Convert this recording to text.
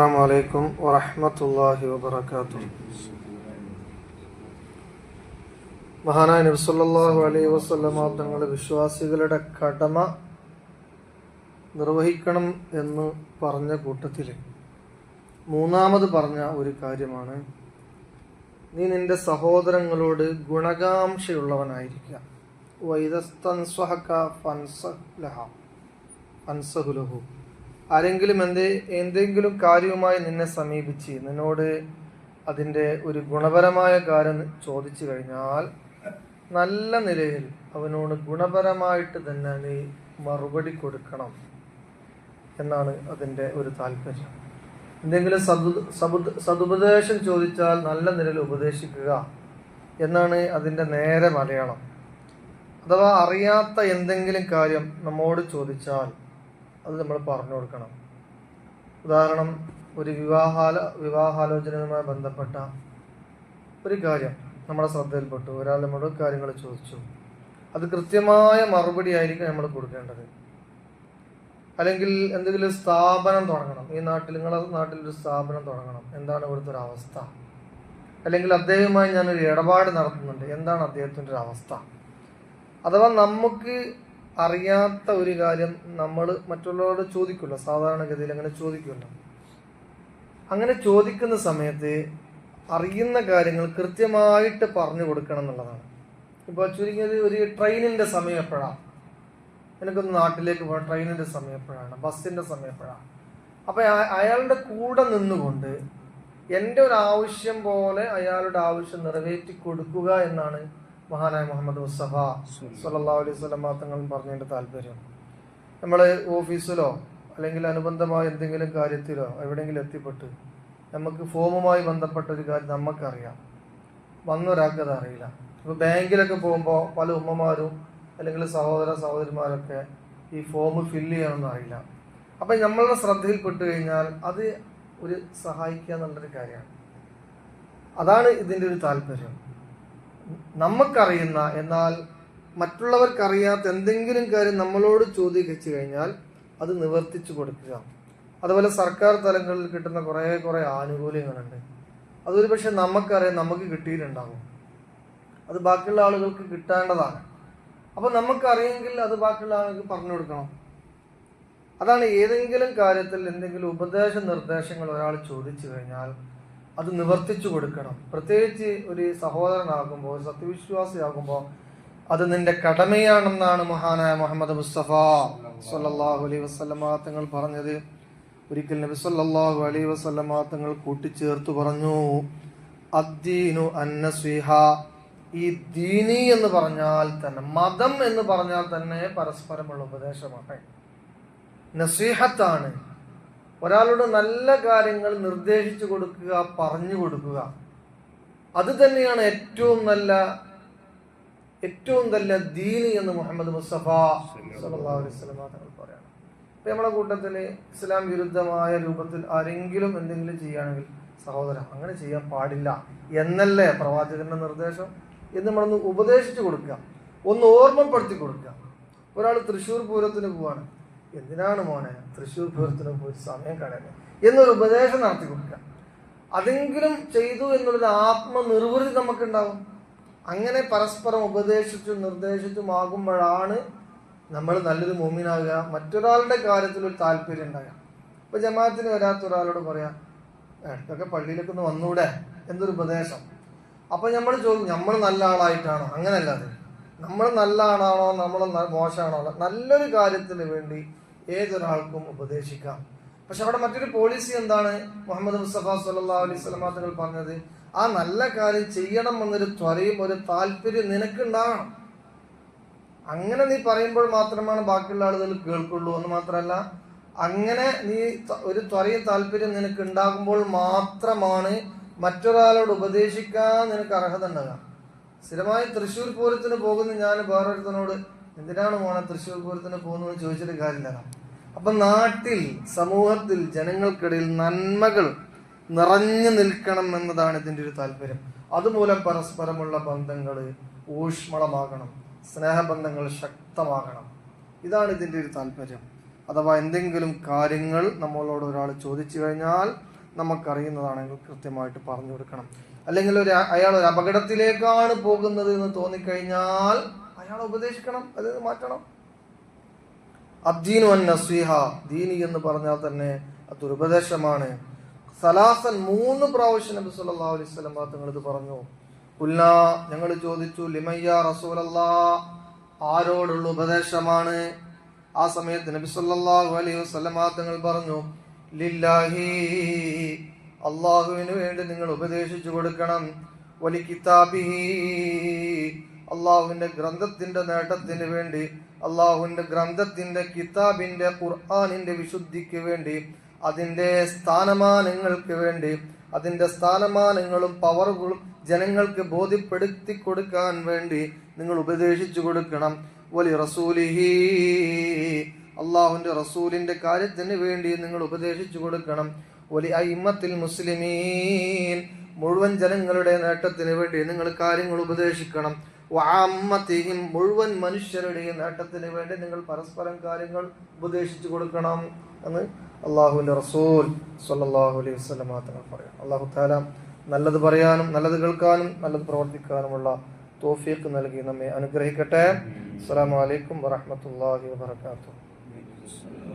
അസ്സാം വലൈക്കും വറഹമത്തല്ലാഹി വബർക്കാത്തു മഹാനായ നബ്സല്ലാഹു അലൈഹി വസ്ലമ തങ്ങളുടെ വിശ്വാസികളുടെ കടമ നിർവഹിക്കണം എന്ന് പറഞ്ഞ കൂട്ടത്തിൽ മൂന്നാമത് പറഞ്ഞ ഒരു കാര്യമാണ് നീ നിന്റെ സഹോദരങ്ങളോട് ഗുണകാംക്ഷയുള്ളവനായിരിക്കുക വൈദസ്തൻസ്വഹക ഫൻസലഹ ഫൻസഹുലഹു ആരെങ്കിലും എന്ത് എന്തെങ്കിലും കാര്യവുമായി നിന്നെ സമീപിച്ച് നിന്നോട് അതിന്റെ ഒരു ഗുണപരമായ കാര്യം ചോദിച്ചു കഴിഞ്ഞാൽ നല്ല നിലയിൽ അവനോട് ഗുണപരമായിട്ട് തന്നെ നീ മറുപടി കൊടുക്കണം എന്നാണ് അതിന്റെ ഒരു താല്പര്യം. എന്തെങ്കിലും സദു സതുപദേശം ചോദിച്ചാൽ നല്ല നിലയിൽ ഉപദേശിക്കുക എന്നാണ് അതിന്റെ നേരെ മലയാളം. അഥവാ അറിയാത്ത എന്തെങ്കിലും കാര്യം നമ്മോട് ചോദിച്ചാൽ അത് നമ്മൾ പറഞ്ഞു കൊടുക്കണം. ഉദാഹരണം ഒരു വിവാഹാല വിവാഹാലോചനയുമായി ബന്ധപ്പെട്ട ഒരു കാര്യം നമ്മുടെ ശ്രദ്ധയിൽപ്പെട്ടു. ഒരാൾ നമ്മളോട് കാര്യങ്ങൾ ചോദിച്ചു. അത് കൃത്യമായ മറുപടി ആയിരിക്കും നമ്മൾ കൊടുക്കേണ്ടത്. അല്ലെങ്കിൽ എന്തെങ്കിലും സ്ഥാപനം തുടങ്ങണം. ഈ നാട്ടിൽ നിങ്ങളുടെ നാട്ടിൽ ഒരു സ്ഥാപനം തുടങ്ങണം. എന്താണ് ഇവിടുത്തെ ഒരു അവസ്ഥ? അല്ലെങ്കിൽ അദ്ദേഹവുമായി ഞാനൊരു ഇടപാട് നടത്തുന്നുണ്ട്. എന്താണ് അദ്ദേഹത്തിന്റെ ഒരു അവസ്ഥ? അഥവാ നമുക്ക് അറിയാത്ത ഒരു കാര്യം നമ്മൾ മറ്റുള്ളവരോട് ചോദിക്കില്ല സാധാരണഗതിയിൽ അങ്ങനെ ചോദിക്കില്ല അങ്ങനെ ചോദിക്കുന്ന സമയത്ത് അറിയുന്ന കാര്യങ്ങൾ കൃത്യമായിട്ട് പറഞ്ഞു കൊടുക്കണം എന്നുള്ളതാണ്. ഇപ്പോൾ ചുരുങ്ങിയത് ഒരു ട്രെയിനിന്റെ സമയം എപ്പോഴാണ്? എനിക്കൊന്ന് നാട്ടിലേക്ക് പോകാം. ട്രെയിനിന്റെ സമയം എപ്പോഴാണ്? ബസ്സിന്റെ സമയം എപ്പോഴാണ്? അപ്പം അയാളുടെ കൂടെ നിന്നുകൊണ്ട് എന്റെ ഒരു ആവശ്യം പോലെ അയാളുടെ ആവശ്യം നിറവേറ്റി കൊടുക്കുക എന്നാണ് മഹാനായ മുഹമ്മദ് മുസ്തഫ സല്ലാ അലൈഹി സ്വലം തങ്ങൾ പറഞ്ഞതിന്റെ താല്പര്യം. നമ്മൾ ഓഫീസിലോ അല്ലെങ്കിൽ അനുബന്ധമായ എന്തെങ്കിലും കാര്യത്തിലോ എവിടെയെങ്കിലും എത്തിപ്പെട്ട് നമുക്ക് ഫോമുമായി ബന്ധപ്പെട്ട ഒരു കാര്യം നമുക്കറിയാം വന്നൊരാൾക്ക് അത് അറിയില്ല. ഇപ്പോൾ ബാങ്കിലൊക്കെ പോകുമ്പോൾ പല ഉമ്മമാരും അല്ലെങ്കിൽ സഹോദര സഹോദരിമാരൊക്കെ ഈ ഫോം ഫില്ല് ചെയ്യണമെന്ന് അറിയില്ല. അപ്പം നമ്മളുടെ ശ്രദ്ധയിൽപ്പെട്ട് കഴിഞ്ഞാൽ അത് ഒരു സഹായിക്കുക എന്നുള്ളൊരു കാര്യമാണ്. അതാണ് ഇതിന്റെ ഒരു താല്പര്യം. നമുക്കറിയുന്ന എന്നാൽ മറ്റുള്ളവർക്കറിയാത്ത എന്തെങ്കിലും കാര്യം നമ്മളോട് ചോദിച്ചു കഴിഞ്ഞാൽ അത് നിവർത്തിച്ചു കൊടുക്കുക. അതുപോലെ സർക്കാർ തലങ്ങളിൽ കിട്ടുന്ന കുറേ കുറേ ആനുകൂല്യങ്ങളുണ്ട്. അതൊരു പക്ഷെ നമുക്കറിയാം നമുക്ക് കിട്ടിയിട്ടുണ്ടാകും അത് ബാക്കിയുള്ള ആളുകൾക്ക് കിട്ടേണ്ടതാണ്. അപ്പോൾ നമുക്കറിയെങ്കിൽ അത് ബാക്കിയുള്ള ആളുകൾക്ക് പറഞ്ഞു കൊടുക്കണം. അതാണ് ഏതെങ്കിലും കാര്യത്തിൽ എന്തെങ്കിലും ഉപദേശ നിർദ്ദേശങ്ങൾ ഒരാൾ ചോദിച്ചു കഴിഞ്ഞാൽ അത് നിവർത്തിച്ചു കൊടുക്കണം. പ്രത്യേകിച്ച് ഒരു സഹോദരനാകുമ്പോൾ സത്യവിശ്വാസിയാകുമ്പോൾ അത് നിന്റെ കടമയാണെന്നാണ് മഹാനായ മുഹമ്മദ് മുസ്തഫ സല്ലാഹു അലൈ വസല്ലമ തങ്ങൾ പറഞ്ഞത്. ഒരിക്കൽ നബി സല്ലാഹു അലൈ വസല്ലമ തങ്ങൾ കൂട്ടിച്ചേർത്ത് പറഞ്ഞു അദ്ദീനു അന്നസ്വിഹ. ഈ ദീനി എന്ന് പറഞ്ഞാൽ തന്നെ മതം എന്ന് പറഞ്ഞാൽ തന്നെ പരസ്പരമുള്ള ഉപദേശമാണ്. നസീഹത്താണ് ഒരാളോട് നല്ല കാര്യങ്ങൾ നിർദ്ദേശിച്ചു കൊടുക്കുക പറഞ്ഞു കൊടുക്കുക. അത് തന്നെയാണ് ഏറ്റവും നല്ല ഏറ്റവും നല്ല ദീനി എന്ന് മുഹമ്മദ് മുസ്തഫ തങ്ങൾ പറയാണ്. ഇപ്പൊ നമ്മുടെ കൂട്ടത്തിൽ ഇസ്ലാം വിരുദ്ധമായ രൂപത്തിൽ ആരെങ്കിലും എന്തെങ്കിലും ചെയ്യുകയാണെങ്കിൽ സഹോദരൻ അങ്ങനെ ചെയ്യാൻ പാടില്ല എന്നല്ലേ പ്രവാചകന്റെ നിർദ്ദേശം? എന്ന് നമ്മളൊന്ന് ഉപദേശിച്ചു കൊടുക്കുക. ഒന്ന് ഓർമ്മപ്പെടുത്തി കൊടുക്കുക. ഒരാൾ തൃശ്ശൂർ പൂരത്തിന് പോവാണ്. എന്തിനാണ് മോനെ തൃശ്ശൂർ പൂരത്തിന് പോയി സമയം കളയുന്നത് എന്നൊരു ഉപദേശം നടത്തി കൊടുക്കുക. അതെങ്കിലും ചെയ്തു എന്നുള്ളൊരു ആത്മനിർവൃതി നമുക്കുണ്ടാവും. അങ്ങനെ പരസ്പരം ഉപദേശിച്ചും നിർദ്ദേശിച്ചും ആകുമ്പോഴാണ് നമ്മൾ നല്ലൊരു മോമിനാകുക. മറ്റൊരാളുടെ കാര്യത്തിൽ ഒരു താല്പര്യം ഉണ്ടാകുക. ഇപ്പൊ ജമാഅത്തിന് വരാത്ത ഒരാളോട് പറയാം ഇതൊക്കെ പള്ളിയിലേക്ക് ഒന്ന് വന്നൂടെ? എന്നൊരു ഉപദേശം. അപ്പൊ നമ്മൾ ചോദിക്കും നമ്മൾ നല്ല ആളായിട്ടാണോ? അങ്ങനെയല്ല അത്. നമ്മൾ നല്ല ആളാണോ നമ്മൾ മോശമാണോ നല്ലൊരു കാര്യത്തിന് വേണ്ടി ഏതൊരാൾക്കും ഉപദേശിക്കാം. പക്ഷെ അവിടെ മറ്റൊരു പോളിസി എന്താണ്? മുഹമ്മദ് മുസ്തഫ സല്ലാ അലൈഹി സ്വലമാ തങ്ങൾ പറഞ്ഞത് ആ നല്ല കാര്യം ചെയ്യണം എന്നൊരു ത്വരയും ഒരു താല്പര്യം നിനക്കുണ്ടാകണം അങ്ങനെ നീ പറയുമ്പോൾ മാത്രമാണ് ബാക്കിയുള്ള ആളുകൾ കേൾക്കുള്ളൂ എന്ന് മാത്രമല്ല അങ്ങനെ നീ ഒരു ത്വരയും താല്പര്യം നിനക്ക് ഉണ്ടാകുമ്പോൾ മാത്രമാണ് മറ്റൊരാളോട് ഉപദേശിക്കാൻ നിനക്ക് അർഹത ഉണ്ടാകുക സ്ഥിരമായി തൃശ്ശൂർ പൂരത്തിന് പോകുന്ന ഞാൻ വേറൊരുത്തനോട് എന്തിനാണ് മോനെ തൃശ്ശൂർ പൂരത്തിന് പോകുന്നത് ചോദിച്ചിട്ട് കാര്യമില്ല അപ്പൊ നാട്ടിൽ സമൂഹത്തിൽ ജനങ്ങൾക്കിടയിൽ നന്മകൾ നിറഞ്ഞു നിൽക്കണം എന്നതാണ് ഇതിന്റെ ഒരു താല്പര്യം. അതുമൂലം പരസ്പരമുള്ള ബന്ധങ്ങൾ ഊഷ്മളമാകണം സ്നേഹബന്ധങ്ങൾ ശക്തമാകണം. ഇതാണ് ഇതിന്റെ ഒരു താല്പര്യം. അഥവാ എന്തെങ്കിലും കാര്യങ്ങൾ നമ്മളോട് ഒരാൾ ചോദിച്ചു കഴിഞ്ഞാൽ നമുക്കറിയുന്നതാണെങ്കിൽ കൃത്യമായിട്ട് പറഞ്ഞു കൊടുക്കണം. അല്ലെങ്കിൽ ഒരു അയാൾ ഒരു അപകടത്തിലേക്കാണ് പോകുന്നത് എന്ന് തോന്നിക്കഴിഞ്ഞാൽ അയാളെ ഉപദേശിക്കണം അതായത് മാറ്റണം. അദ്ദീനു അൻ നസീഹ ദീനി എന്ന് പറഞ്ഞാൽ തന്നെ അതൊരു ഉപദേശമാണ്. സലാസൻ മൂന്ന് പ്രാവശ്യം നബി സല്ലല്ലാഹു അലൈഹി വസല്ലം തങ്ങൾ ഇത് പറഞ്ഞു കുല്ല ഞങ്ങൾ ചോദിച്ചു ലിമയ്യ റസൂലല്ലാ ആരോടുള്ള ഉപദേശമാണ്? ആ സമയത്ത് നബി സല്ലല്ലാഹു അലൈഹി വസല്ലം തങ്ങൾ പറഞ്ഞു ലില്ലാഹി. അള്ളാഹുവിന് വേണ്ടി നിങ്ങൾ ഉപദേശിച്ചു കൊടുക്കണം. വലി കിതാബിഹി. അള്ളാഹുവിന്റെ ഗ്രന്ഥത്തിന്റെ നേട്ടത്തിന് വേണ്ടി അള്ളാഹുവിന്റെ ഗ്രന്ഥത്തിന്റെ കിതാബിന്റെ ഖുർആാനിന്റെ വിശുദ്ധിക്ക് വേണ്ടി അതിന്റെ സ്ഥാനമാനങ്ങൾക്ക് വേണ്ടി അതിന്റെ സ്ഥാനമാനങ്ങളും പവറുകളും ജനങ്ങൾക്ക് ബോധ്യപ്പെടുത്തി കൊടുക്കാൻ വേണ്ടി നിങ്ങൾ ഉപദേശിച്ചു കൊടുക്കണം. വലി റസൂലിഹി. അള്ളാഹുവിന്റെ റസൂലിന്റെ കാര്യത്തിന് വേണ്ടി നിങ്ങൾ ഉപദേശിച്ചു കൊടുക്കണം. വലി അയിമത്തിൽ മുസ്ലിമീൻ. മുഴുവൻ ജനങ്ങളുടെ നേട്ടത്തിന് വേണ്ടി നിങ്ങൾ കാര്യങ്ങൾ ഉപദേശിക്കണം. വാമത്തെയും മുഴുവൻ മനുഷ്യരുടെയും നേട്ടത്തിന് വേണ്ടി നിങ്ങൾ പരസ്പരം കാര്യങ്ങൾ ഉപദേശിച്ചു കൊടുക്കണം എന്ന് അള്ളാഹുവിന്റെ റസൂൽ സല്ലാഹു അലൈഹി വസ്ലം മാത്രം പറയാം. അള്ളാഹു താല നല്ലത് പറയാനും നല്ലത് കേൾക്കാനും നല്ലത് പ്രവർത്തിക്കാനുമുള്ള തോഫീക്ക് നൽകി നമ്മെ അനുഗ്രഹിക്കട്ടെ. അസ്സാം വലൈക്കും വറഹ്മത്തുള്ളാഹി വബറകാതുഹു. Uh,